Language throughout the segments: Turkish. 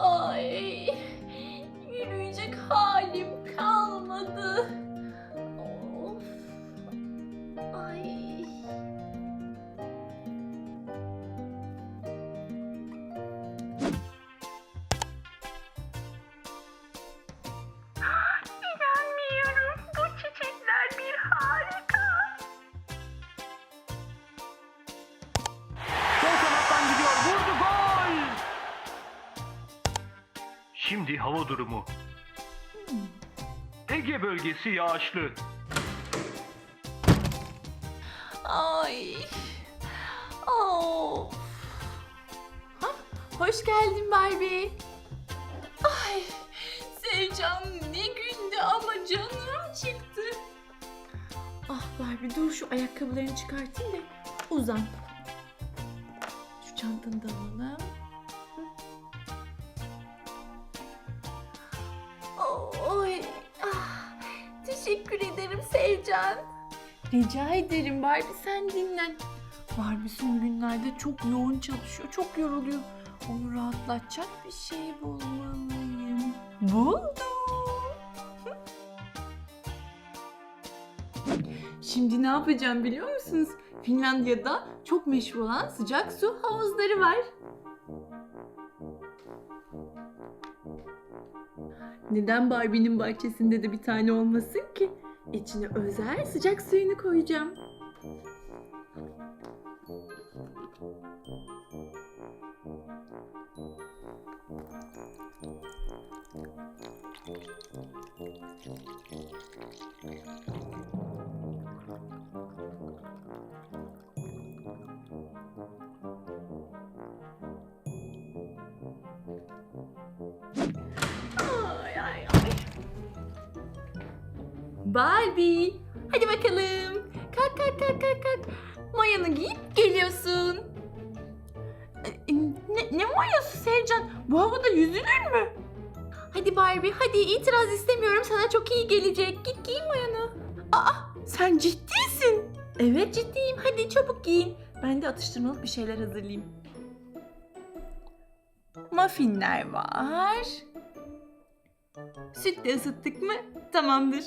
Ay, Şimdi hava durumu. Ege bölgesi yağışlı. Ay. Of. Hoş geldin Barbie. Ay. Sevcan ne gündü ama canım çıktı. Ah Barbie dur şu ayakkabılarını çıkartayım da uzan. Şu çantanı da alalım. Teşekkür ederim Sevcan. Rica ederim Barbie sen dinlen. Barbie son günlerde çok yoğun çalışıyor, çok yoruluyor. Onu rahatlatacak bir şey bulmalıyım. Buldum. Şimdi ne yapacağım biliyor musunuz? Finlandiya'da çok meşhur olan sıcak su havuzları var. Neden Barbie'nin bahçesinde de bir tane olmasın ki? İçine özel sıcak suyunu koyacağım. Barbie, hadi bakalım. Kalk kalk kalk kalk kalk. Mayanı giyip geliyorsun. E, Ne, ne mayası Sevcan? Bu havada yüzülür mü? Hadi Barbie, hadi itiraz istemiyorum. Sana çok iyi gelecek. Git giyin mayanı. Aa, sen ciddisin. Evet ciddiyim. Hadi çabuk giyin. Ben de atıştırmalık bir şeyler hazırlayayım. Muffinler var. Süt de ısıttık mı? Tamamdır.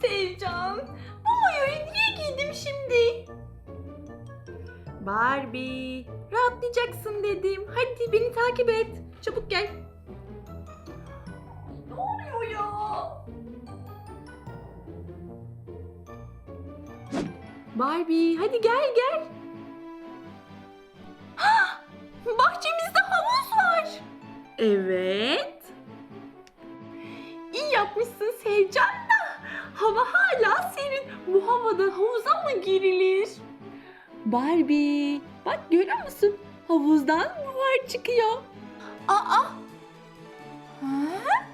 Sevcan, bu mayoyu niye giydim şimdi? Barbie, rahatlayacaksın dedim. Hadi beni takip et. Çabuk gel. Ne oluyor ya? Barbie hadi gel gel. Evet. İyi yapmışsın Sevcan da. Hava hala serin. Bu havada havuza mı girilir? Barbie bak görüyor musun? Havuzdan buhar çıkıyor. Aa. Ha?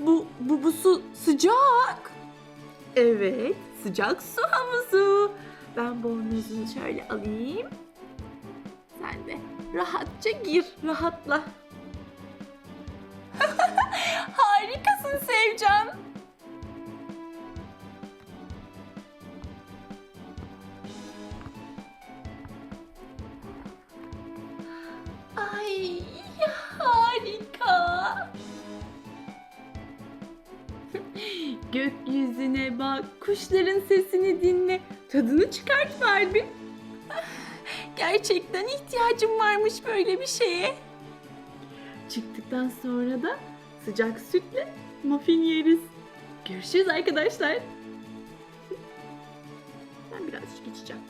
Bu, bu, bu su sıcak. Evet, sıcak su havuzu. Ben bornozunu şöyle alayım. Sen de rahatça gir, rahatla. Harikasın Sevcan. Ay harika. Gökyüzüne bak, kuşların sesini dinle, tadını çıkart Barbie. Gerçekten ihtiyacım varmış böyle bir şeye. Çıktıktan sonra da sıcak sütle muffin yeriz. Görüşürüz arkadaşlar. Ben birazcık içeceğim.